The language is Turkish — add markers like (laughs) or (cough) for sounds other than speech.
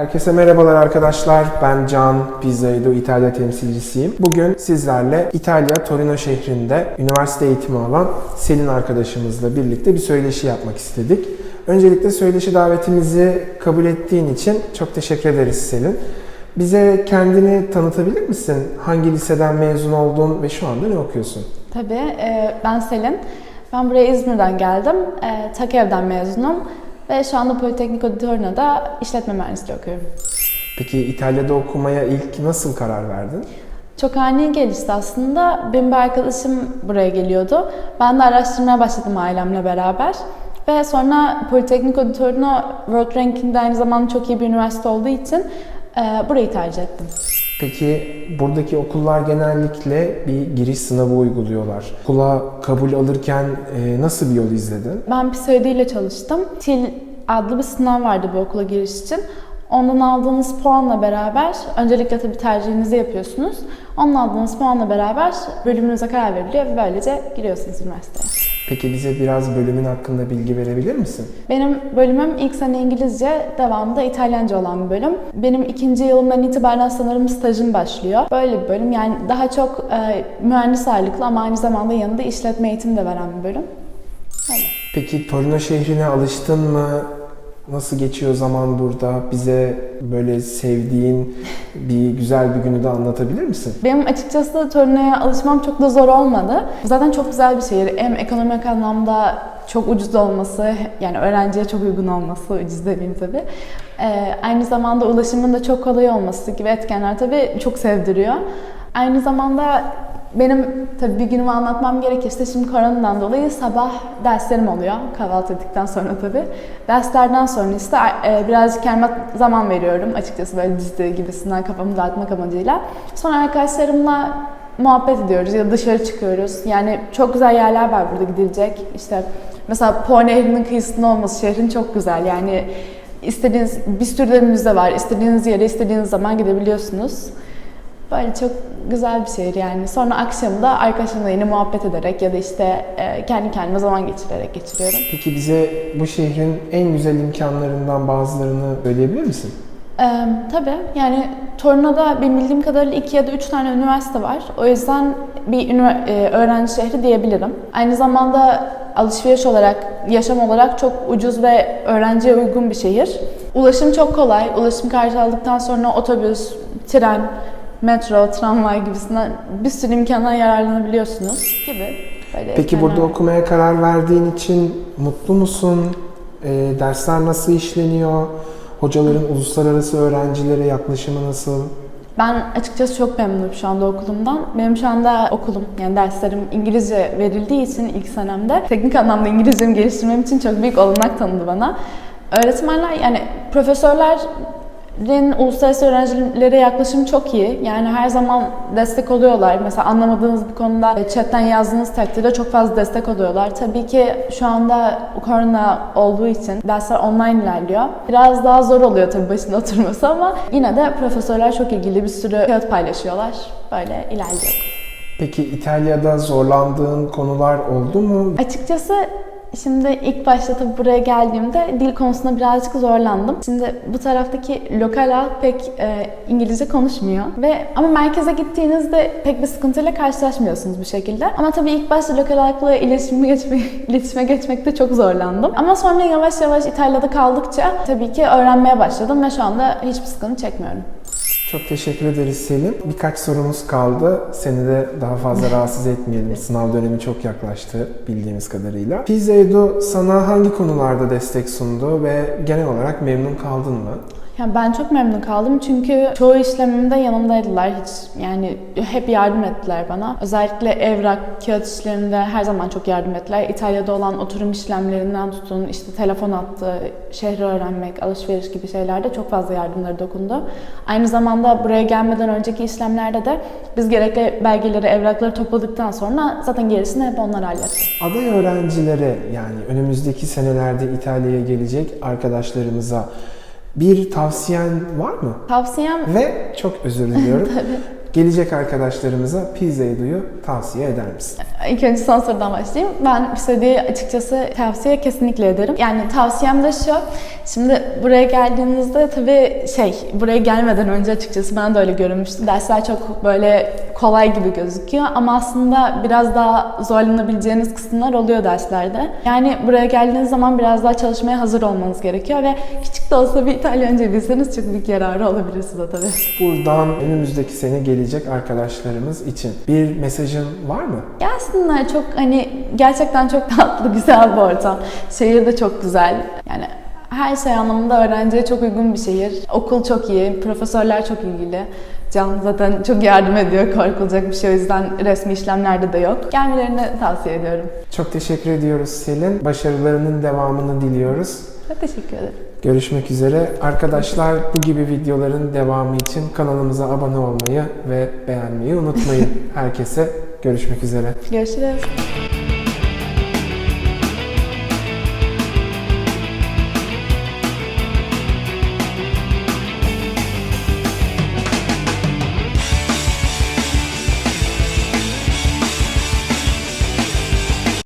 Herkese merhabalar arkadaşlar. Ben Can Pizzaido İtalya temsilcisiyim. Bugün sizlerle İtalya Torino şehrinde üniversite eğitimi alan Selin arkadaşımızla birlikte bir söyleşi yapmak istedik. Öncelikle söyleşi davetimizi kabul ettiğin için çok teşekkür ederiz Selin. Bize kendini tanıtabilir misin? Hangi liseden mezun oldun ve şu anda ne okuyorsun? Tabii, e, ben Selin. Ben buraya İzmir'den geldim. E, Takev'den mezunum ve şu anda Politeknik Auditorino'da işletme mühendisliği okuyorum. Peki İtalya'da okumaya ilk nasıl karar verdin? Çok ani gelişti aslında. Benim bir arkadaşım buraya geliyordu. Ben de araştırmaya başladım ailemle beraber. Ve sonra Politeknik Auditorino World Ranking'de aynı zamanda çok iyi bir üniversite olduğu için burayı tercih ettim. Peki buradaki okullar genellikle bir giriş sınavı uyguluyorlar. Okula kabul alırken e, nasıl bir yol izledin? Ben psikoloji ile çalıştım. TIL adlı bir sınav vardı bu okula giriş için. Ondan aldığınız puanla beraber, öncelikle tabii tercihinizi yapıyorsunuz. Ondan aldığınız puanla beraber bölümünüze karar veriliyor ve böylece giriyorsunuz üniversiteye. Peki bize biraz bölümün hakkında bilgi verebilir misin? Benim bölümüm ilk sene İngilizce, devamında İtalyanca olan bir bölüm. Benim ikinci yılımdan itibaren sanırım stajım başlıyor. Böyle bir bölüm yani daha çok e, mühendis ağırlıklı ama aynı zamanda yanında işletme eğitimi de veren bir bölüm. Öyle. Peki Torino şehrine alıştın mı? Nasıl geçiyor zaman burada? Bize böyle sevdiğin bir güzel bir günü de anlatabilir misin? Benim açıkçası Torino'ya alışmam çok da zor olmadı. Zaten çok güzel bir şehir. Hem ekonomik anlamda çok ucuz olması, yani öğrenciye çok uygun olması, ucuz demeyeyim tabii. Ee, aynı zamanda ulaşımın da çok kolay olması gibi etkenler tabii çok sevdiriyor. Aynı zamanda benim tabii bir günümü anlatmam gerekirse şimdi koronadan dolayı sabah derslerim oluyor kahvaltı ettikten sonra tabii. Derslerden sonra işte e, birazcık kendime zaman veriyorum açıkçası böyle dizi gibisinden kafamı dağıtmak amacıyla. Sonra arkadaşlarımla muhabbet ediyoruz ya dışarı çıkıyoruz. Yani çok güzel yerler var burada gidilecek. İşte mesela Po Nehri'nin kıyısında olması şehrin çok güzel. Yani istediğiniz bir sürü de müze var. İstediğiniz yere istediğiniz zaman gidebiliyorsunuz. Böyle çok güzel bir şehir yani. Sonra akşamı da arkadaşımla yine muhabbet ederek ya da işte e, kendi kendime zaman geçirerek geçiriyorum. Peki bize bu şehrin en güzel imkanlarından bazılarını söyleyebilir misin? Ee, tabii yani Torino'da benim bildiğim kadarıyla iki ya da üç tane üniversite var. O yüzden bir e, öğrenci şehri diyebilirim. Aynı zamanda alışveriş olarak, yaşam olarak çok ucuz ve öğrenciye uygun bir şehir. Ulaşım çok kolay. Ulaşım kartı aldıktan sonra otobüs, tren, metro, tramvay gibisinden bir sürü imkandan yararlanabiliyorsunuz gibi. Böyle Peki burada okumaya karar verdiğin için mutlu musun? E, dersler nasıl işleniyor? Hocaların uluslararası öğrencilere yaklaşımı nasıl? Ben açıkçası çok memnunum şu anda okulumdan. Benim şu anda okulum, yani derslerim İngilizce verildiği için ilk senemde teknik anlamda İngilizcemi geliştirmem için çok büyük olanak tanıdı bana. Öğretmenler yani profesörlerin uluslararası öğrencilere yaklaşımı çok iyi. Yani her zaman destek oluyorlar. Mesela anlamadığınız bir konuda chatten yazdığınız takdirde çok fazla destek oluyorlar. Tabii ki şu anda korona olduğu için dersler online ilerliyor. Biraz daha zor oluyor tabii başında (laughs) oturması ama yine de profesörler çok ilgili bir sürü kağıt paylaşıyorlar. Böyle ilerliyor. Peki İtalya'da zorlandığın konular oldu mu? Açıkçası şimdi ilk başta tabii buraya geldiğimde dil konusunda birazcık zorlandım. Şimdi bu taraftaki lokal halk pek e, İngilizce konuşmuyor ve ama merkeze gittiğinizde pek bir sıkıntıyla karşılaşmıyorsunuz bu şekilde. Ama tabii ilk başta lokal halkla iletişime, geçme, (laughs) iletişime geçmekte çok zorlandım. Ama sonra yavaş yavaş İtalya'da kaldıkça tabii ki öğrenmeye başladım ve şu anda hiçbir sıkıntı çekmiyorum. Çok teşekkür ederiz Selim. Birkaç sorumuz kaldı. Seni de daha fazla (laughs) rahatsız etmeyelim. Sınav dönemi çok yaklaştı bildiğimiz kadarıyla. Pizza Edu sana hangi konularda destek sundu ve genel olarak memnun kaldın mı? Yani ben çok memnun kaldım çünkü çoğu işlemimde yanımdaydılar. Hiç yani hep yardım ettiler bana. Özellikle evrak, kağıt işlerimde her zaman çok yardım ettiler. İtalya'da olan oturum işlemlerinden tutun, işte telefon attı, şehri öğrenmek, alışveriş gibi şeylerde çok fazla yardımları dokundu. Aynı zamanda buraya gelmeden önceki işlemlerde de biz gerekli belgeleri, evrakları topladıktan sonra zaten gerisini hep onlar halletti. Aday öğrencilere yani önümüzdeki senelerde İtalya'ya gelecek arkadaşlarımıza bir tavsiyen var mı? Tavsiyem Ve çok özür diliyorum. (laughs) gelecek arkadaşlarımıza Pizzeydu'yu tavsiye eder misin? İlk önce son sorudan başlayayım. Ben Pisadi'yi açıkçası tavsiye kesinlikle ederim. Yani tavsiyem de şu. Şimdi buraya geldiğinizde tabii şey, buraya gelmeden önce açıkçası ben de öyle görünmüştüm. Dersler çok böyle kolay gibi gözüküyor ama aslında biraz daha zorlanabileceğiniz kısımlar oluyor derslerde. Yani buraya geldiğiniz zaman biraz daha çalışmaya hazır olmanız gerekiyor ve küçük de olsa bir İtalyanca bilseniz çok büyük yararı olabilir size tabii. Buradan önümüzdeki sene gelecek arkadaşlarımız için bir mesajın var mı? Gelsinler çok hani gerçekten çok tatlı, güzel bir ortam. Şehir de çok güzel. Yani her şey anlamında öğrenciye çok uygun bir şehir. Okul çok iyi, profesörler çok ilgili. Can zaten çok yardım ediyor, korkulacak bir şey o yüzden resmi işlemlerde de yok. Gelmelerini tavsiye ediyorum. Çok teşekkür ediyoruz Selin. Başarılarının devamını diliyoruz. Çok teşekkür ederim. Görüşmek üzere. Arkadaşlar bu gibi videoların devamı için kanalımıza abone olmayı ve beğenmeyi unutmayın. (laughs) Herkese görüşmek üzere. Görüşürüz.